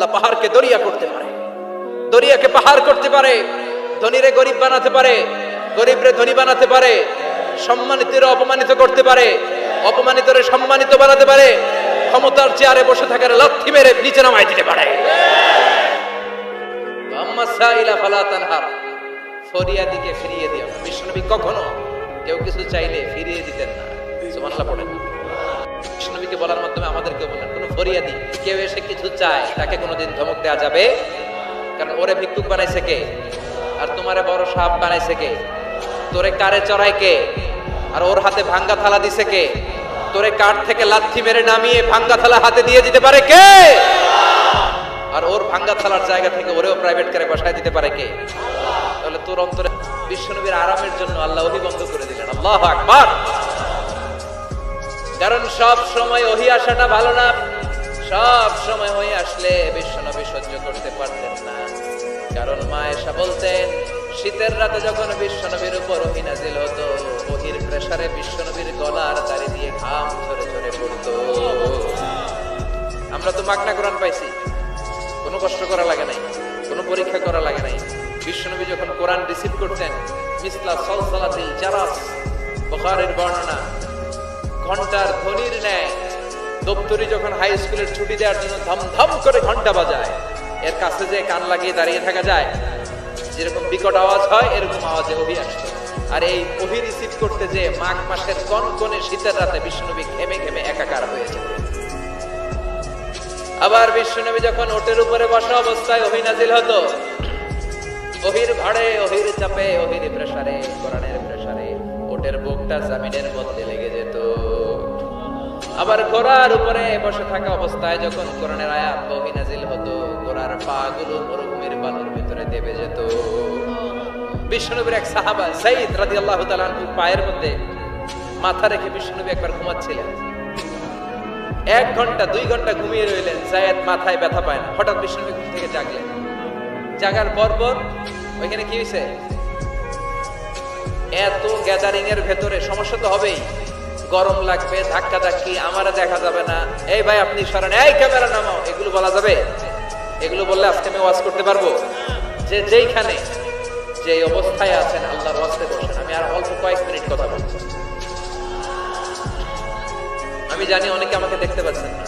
আল্লাহ পাহাড়কে দরিয়া করতে পারে। দরিয়াকে পাহাড় করতে পারে, ধনীরে গরিব বানাতে পারে, গরিবরে ধনী বানাতে পারে, সম্মানিতরে অপমানিত করতে পারে, অপমানিতরে সম্মানিত বানাতে পারে, ক্ষমতার চেয়ারে বসে থাকার লাথি মেরে নিচে নামাই দিতে পারে। ফিরিয়ে বিষ্ণুনবী কখনো কেউ কিছু চাইলে ফিরিয়ে দিতেন না। বলার মাধ্যমে আমাদেরকে বললেন কোনো ফরিয়াদি কেউ এসে কিছু চায়, তাকে কোনোদিন ধমক দেওয়া যাবে? কারণ ওরে ভিক্ষুক বানাইছে কে? আর তোমারে বড় সাপ বানাইছে কে? তোরে কারে চড়ায় কে? আর ওর হাতে ভাঙ্গা থালা দিছে কে? তোরে কাঠ থেকে লাথি মেরে নামিয়ে ভাঙ্গা থালা হাতে দিয়ে দিতে পারে কে? আর ওর ভাঙ্গা থালার জায়গা থেকে ওরেও প্রাইভেট কারে বসায় দিতে পারে কে? তাহলে তোর অন্তরে বিশ্বনবীর আরামের জন্য আল্লাহ ওহি বন্ধ করে দিলেন। আল্লাহ আকবার। কারণ সব সময় ওহি আসাটা ভালো না। সব সময় হয়ে আসলে বিশ্বনবী সহ্য করতে পারতেন না। কারণ মা এসা বলতেন, শীতের রাতে যখন বিশ্বনবীর উপর ওহি হতো, ওহির প্রেসারে বিশ্বনবীর গলার দাড়ি দিয়ে ঘাম ঝরে ঝরে পড়তো। আমরা তো মাগনা কোরআন পাইছি। কোনো কষ্ট করা লাগে নাই, কোনো পরীক্ষা করা লাগে নাই। বিশ্বনবী যখন কোরআন রিসিভ করতেন, মিসলা সলসলাতিল জারাস বুখারীর বর্ণনা, ঘণ্টার ধ্বনির ন্যায় দপ্তরি যখন হাই স্কুলের ছুটি দেওয়ার জন্য ধমধম করে ঘণ্টা বাজায়, এর কাছে যে কান লাগিয়ে দাঁড়িয়ে থাকা যায়। যেরকম বিকট আওয়াজ হয়, এরকম আওয়াজে অভি আসতো আর এই অভি রিসিভ করতে যে মাঘ মাসের কনকনে শীতের রাতে বিষ্ণুনবী ঘেমে ঘেমে একাকার হয়ে যেত আবার বিশ্বনবী যখন ওটের উপরে বসা অবস্থায় অহি নাজিল হতো ওহির ভাড়ে ওহির চাপে ওহির প্রেসারে, কোরআনের প্রেসারে, ওটের বুকটা জামিনের মধ্যে লেগে যেত। আবার ঘোড়ার উপরে বসে থাকা অবস্থায় যখন কোরআনের আয়াত ওহি নাজিল হতো, ঘোড়ার পা গুলো মরুভূমির বালুর ভিতরে দেবে যেত। বিশ্বনবীর এক সাহাবা সাইদ তাআলা আনহুর পায়ের মধ্যে মাথা রেখে বিশ্বনবী একবার ঘুমাচ্ছিলেন। এক ঘণ্টা, দুই ঘণ্টা ঘুমিয়ে রইলেন জায়েদ মাথায় ব্যথা পায় না। হঠাৎ বিষ্ণুবী ঘুম থেকে জাগলেন। জাগার পর পর ওইখানে কি হয়েছে এত গ্যাদারিং এর ভেতরে সমস্যা তো হবেই। গরম লাগবে, ধাক্কা ধাক্কি আমারা দেখা যাবে না। এই ভাই, আপনি সরেন। এই ক্যামেরা নামাও। এগুলো বলা যাবে? এগুলো বললে আজকে আমি ওয়াজ করতে পারব? যে যেইখানে যে অবস্থায় আছেন, আল্লাহর ওয়াজতে বসেন। আমি আর অল্প কয়েক মিনিট কথা বলছি। আমি জানি অনেকে আমাকে দেখতে পাচ্ছেন না।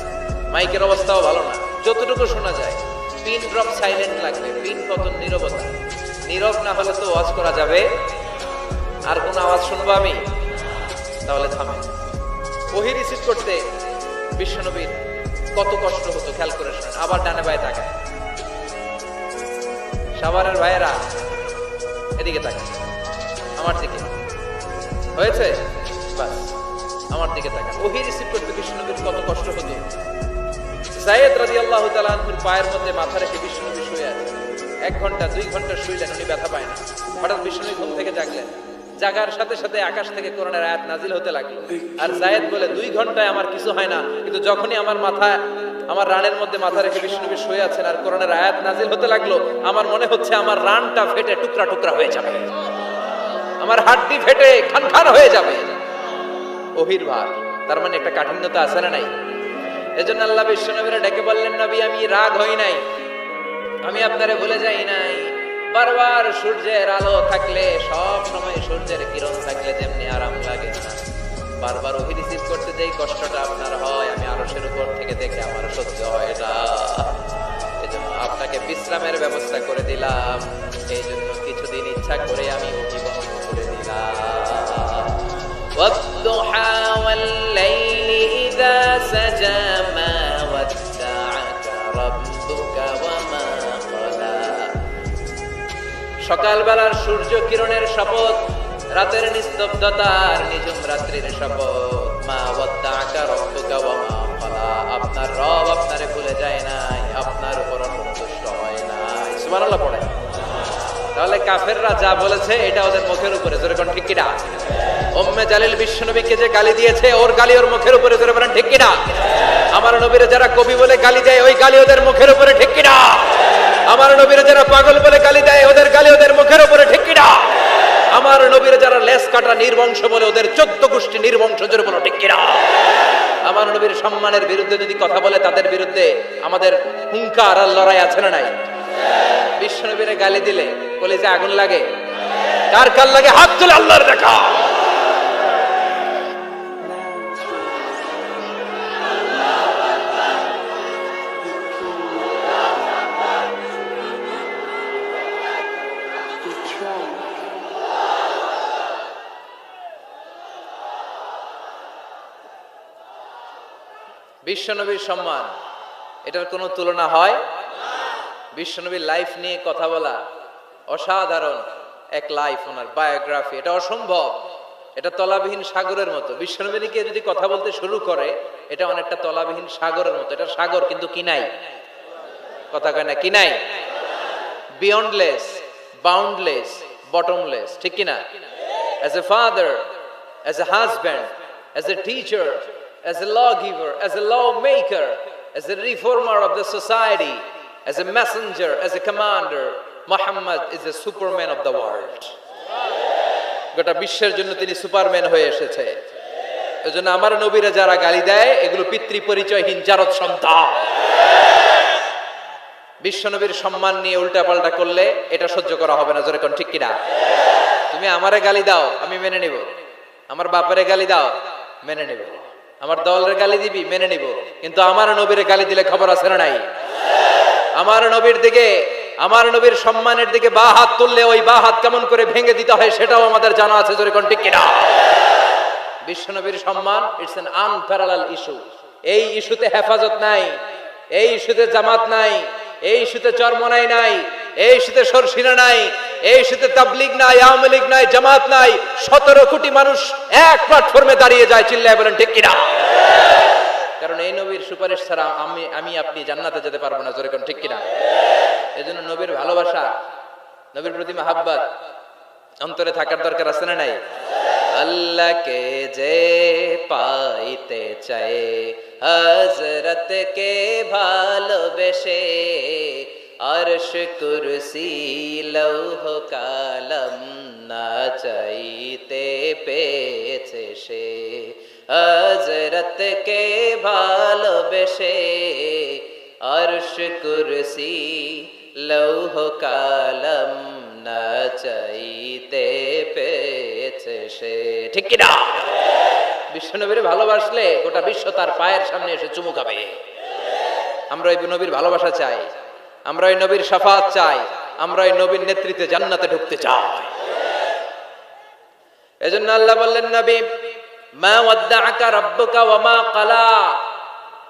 মাইকের অবস্থাও ভালো না। যতটুকু শোনা যায়, পিন ড্রপ সাইলেন্ট লাগবে। পিন পতন নীরবতা। নীরব না হলে তো ওয়াজ করা যাবে? আর কোন আওয়াজ শুনব আমি? তাহলে থামে। ওহি রিসিভ করতে বিশ্বনবীর কত কষ্ট হতো, খেয়াল করে শোনেন। আবার ডানে বায়ে তাকায়। সাভারের ভাইয়েরা এদিকে তাকায়। আমার দিকে। হয়েছে? বাস, আমার দিকে তাকান ওহি রিসিভ করতে বিষ্ণুনবীর কত কষ্ট হতো। জায়েদ রাদিয়াল্লাহু তাআলা আনহুর পায়ের মধ্যে মাথা রেখে বিষ্ণুনবী শুয়ে আছে। এক ঘণ্টা, দুই ঘণ্টা শুইলেন, উনি ব্যথা পায় না। হঠাৎ বিষ্ণুনবী ঘুম থেকে জাগলেন। জাগার সাথে সাথে আকাশ থেকে কোরআনের আয়াত নাজিল হতে লাগল। আর জায়েদ বলে, দুই ঘন্টায় আমার কিছু হয় না, কিন্তু যখনই আমার মাথা, আমার রানের মধ্যে মাথা রেখে বিষ্ণুনবী শুয়ে আছেন আর কোরআনের আয়াত নাজিল হতে লাগল, আমার মনে হচ্ছে আমার রানটা ফেটে টুকরা টুকরা হয়ে যাবে। আমার হাড্ডি ফেটে খান খান হয়ে যাবে। ওহির ভার, তার মানে একটা কাঠিন্যতা আছে না নাই? এজন্য আল্লাহ বিশ্বনবীরা ডেকে বললেন, নবী, আমি রাগ হই নাই। আমি আপনারে ভুলে যাই নাই। বারবার সূর্যের আলো থাকলে সব সময় সূর্যের কিরণ থাকলে যেমনি আরাম লাগে না বারবার ওহি রিসিভ করতে যেই কষ্টটা আপনার হয় আমি আরশের উপর থেকে দেখে আমার সহ্য হয় না এজন্য আপনাকে বিশ্রামের ব্যবস্থা করে দিলাম এই জন্য কিছুদিন ইচ্ছা করে আমি ওহি বন্ধ করে দিলাম والضحى والليل إذا سجى সকালবেলার সূর্য কিরণের শপথ, রাতের নিস্তব্ধতার নিঝুম রাত্রির শপথ। মা ওয়াদ্দাকা রব্বুকা ওয়া মা ক্বালা আপনার রব আপনারে ভুলে যায় নাই, আপনার উপর সন্তুষ্ট হয় নাই। সুবহানাল্লাহ পড়ে। তাহলে কাফেররা যা বলেছে, এটা ওদের মুখের উপরে। জোরে কোন ঠিক কিনা? উম্মে জালিল বিশ্বনবীকে যে গালি দিয়েছে, ওর গালি ওর মুখের উপরে। জোরে বলেন, ঠিক কিনা? আমার নবীরে যারা কবি বলে গালি দেয়, ওই গালি ওদের মুখের উপরে, ঠিক কিনা? আমার নবীরে যারা পাগল বলে গালি দেয়, ওদের গালি ওদের মুখের উপরে ঠিক কিনা? আমার নবীরে যারা লেস কাটা নির্বংশ বলে, ওদের চোদ্দ গোষ্ঠী নির্বংশ জোরে বলো ঠিক কিনা? আমার নবীর সম্মানের বিরুদ্ধে যদি কথা বলে, তাদের বিরুদ্ধে আমাদের হুঙ্কার আর লড়াই আছে না নাই? বিশ্ব নবীরে গালি দিলে বলে যে আগুন লাগে। কার কার লাগে? হাত তুলে আল্লাহর দেখা। বিশ্বনবীর সম্মান, এটার কোনো তুলনা হয়? বিশ্বনবীর লাইফ নিয়ে কথা বলা অসাধারণ এক লাইফ ওনার বায়োগ্রাফি এটা অসম্ভব। এটা তলাবিহীন সাগরের মতো। বিশ্বনবীকে যদি কথা বলতে শুরু করে, এটা অনেকটা তলাবিহীন সাগরের মতো। এটা সাগর, কিন্তু কি নাই? কথা কয় না, কি নাই? বিয়ন্ডলেস বাউন্ডলেস বটমলেস ঠিক কিনা? As a father as a husband as a teacher law giver as a law maker as a reformer of the society as a messenger as a commander Muhammad is a superman of the world গোটা বিশ্বের জন্য তিনি Superman হয়ে এসেছে। এজন্য আমার নবীরা যারা গালি দেয়, এগুলো পিতৃ পরিচয়হীন জারদ সন্তান। বিশ্বনবীর সম্মান নিয়ে উল্টাপাল্টা করলে এটা সহ্য করা হবে না, জোরে ঠিক কিনা? তুমি আমারে গালি দাও, আমি মেনে নিব। আমার বাপারে গালি দাও, মেনে নিব। আমার দলের গালি দিবি, মেনে নিব। কিন্তু আমার নবীর গালি দিলে খবর আছে না নাই? আমার নবীর দিকে, আমার নবীর সম্মানের দিকে বা হাত তুললে ওই বা হাত কেমন করে ভেঙে দিতে হয় সেটাও আমাদের জানা আছে, জোরে কোন ঠিক কিনা? বিশ্বনবীর সম্মান ইটস এন আনপ্যারালাল ইস্যু এই ইস্যুতে হেফাজত নাই, এই ইস্যুতে জামাত নাই, এই ইস্যুতে চরমনাই নাই, এই ইস্যুতে সরসিনা নাই এই ইস্যুতে তাবলিগ নাই, আওয়ামী লীগ নাই, জামাত নাই, সতেরো কোটি মানুষ এক প্ল্যাটফর্মে দাঁড়িয়ে যায়, চিল্লায় বলেন, ঠিক কিনা? কারণ এই নবীর সুপারিশ ছাড়া আমি আমি আপনি জান্নাতে যেতে পারব না, জোরে ঠিক কিনা? এই জন্য নবীর ভালোবাসা, নবীর প্রতি মাহাব্বাত, অন্তরে থাকার দরকার আছে না নাই? আল্লাহকে যে পাইতে চায় হজরত কে ভালোবেসে আরশ কুরসি লৌহ কালম না চাইতে পেয়েছে সে হজরত কে ভালোবেসে আরশ কুরসি লৌহ কালম না চাইতে পেয়েছে সে ঠিক কিনা বিশ্বনবীর ভালোবাসলে গোটা বিশ্ব তার পায়ের সামনে এসে চুমু খাবে। আমরা ওই নবীর ভালোবাসা চাই। আমরা ওই নবীর সাফাত চাই আমরা ওই নবীর নেতৃত্বে জান্নাতে ঢুকতে চাই। এজন্য আল্লাহ বললেন, নবী, মা ওয়াদ্দাআকা রাব্বুকা ওয়া মা ক্বালা।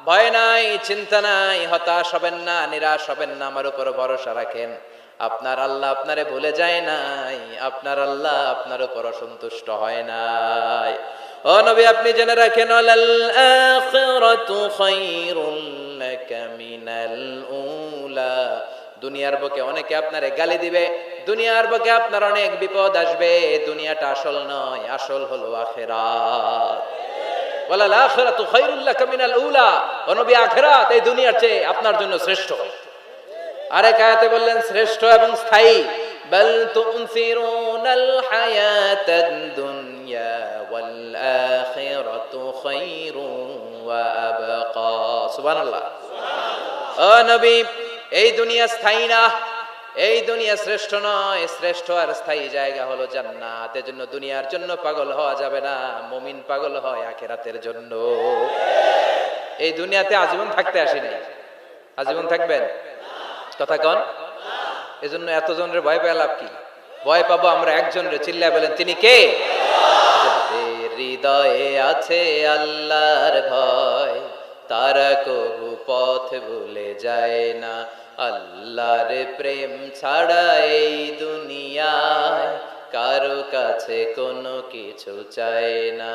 ভয় নাই, চিন্তা নাই, হতাশ হবেন না, নিরাশ হবেন না, আমার উপর ভরসা রাখেন। আপনার আল্লাহ আপনারে ভুলে যায় নাই, আপনার আল্লাহ আপনার উপর অসন্তুষ্ট হয় নাই। ও নবী, আপনি জেনে রাখেন দুনিয়ার বুকে অনেকে আপনারে গালি দিবে, দুনিয়ার বুকে আপনার অনেক বিপদ আসবে, দুনিয়াটা আসল নয়, আসল হলো আখেরাত। ওয়ালাল আখিরাতু খায়রুল লাকা মিনাল উলা। ও নবী, আখিরাত এই দুনিয়ার চেয়ে আপনার জন্য শ্রেষ্ঠ আরেক আয়াতে বললেন, শ্রেষ্ঠ এবং স্থায়ী, বল তুনসিরুনাল হায়াতাদ দুনিয়া ওয়াল আখিরাতু খায়রুন ওয়া আবকা। সুবহানাল্লাহ। ও নবী, এই দুনিয়া স্থায়ী না, এই দুনিয়া শ্রেষ্ঠ নয়, শ্রেষ্ঠ আর স্থায়ী জায়গা হলো জান্নাত। এজন্য দুনিয়ার জন্য পাগল হওয়া যাবে না, মুমিন পাগল হয় আখেরাতের জন্য। এই দুনিয়াতে আজীবন থাকতে আসি নাই আজীবন থাকবেন? কথা কন। এজন্য এতজনের ভয় পেয়ে লাভ কি? ভয় পাবো আমরা একজনের, চিল্লায় বলেন, তিনি কে? হৃদয়ে আছে আল্লাহর ভয়, তারা কবু পথ ভুলে যায় না। আল্লাহর প্রেম ছাড়া এই দুনিয়ায় কারও কাছে কোনো কিছু চায় না।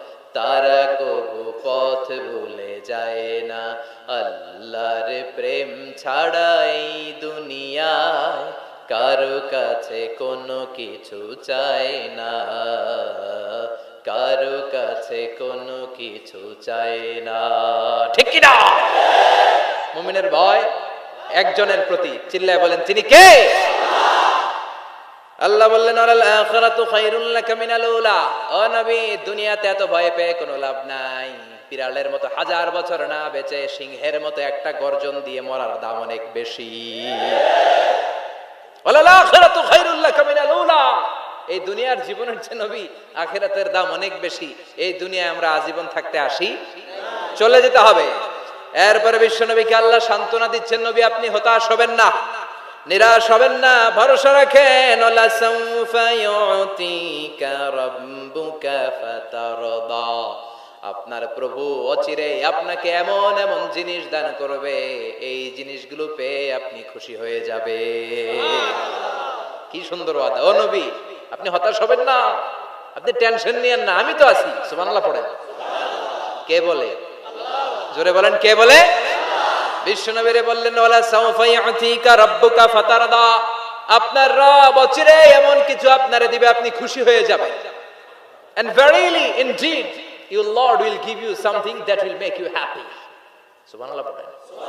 তারা কবু পথ ভুলে যায় না। আল্লাহর প্রেম ছাড়াই দুনিয়ায় কারও কাছে কোনো কিছু চাই না। কারও কাছে কোনো কিছু চাই না। ঠিক না? মুমিনের ভয় একজনের প্রতি। চিল্লায় বলেন, তিনি কে? আল্লাহ বললেন আখিরাতু খায়রুল লাকা মিনাল উলা। ও নবী, দুনিয়াতে এত ভয় পেয়ে কোনো লাভ নাই। বিড়ালের মতো হাজার বছর না বেঁচে, সিংহের মতো একটা গর্জন দিয়ে মরার দাম অনেক বেশি। আখিরাতু খায়রুল লাকা মিনাল উলা। এই দুনিয়ার জীবনের যে নবী, আখিরাতের দাম অনেক বেশি। এই দুনিয়ায় আমরা আজীবন থাকতে আসি। চলে যেতে হবে। এরপরে বিশ্ব নবীকে আল্লাহ সান্ত্বনা দিচ্ছেন, নবী, আপনি হতাশ হবেন না। নিরাশ হবেন না, ভরসা রাখেন। আপনার প্রভু অচিরে আপনাকে এমন এমন জিনিস দান করবে, এই জিনিসগুলো পেয়ে আপনি খুশি হয়ে যাবে কি সুন্দর ওয়াদা। ও নবী, আপনি হতাশ হবেন না। আপনি টেনশন নিয়েন না, আমি তো আছি। সুবহানাল্লাহ পড়েন। কে বলে? জোরে বলেন, কে বলে? বিশ্বনবীরে বললেন, ওয়ালা সাউফা ইয়াতিকা রাব্বুকা ফাতারদা। আপনার রব অচিরে এমন কিছু আপনারে দিবে, আপনি খুশি হয়ে যাবেন। And verily, indeed, your lord will give you something that will make you happy পড়েন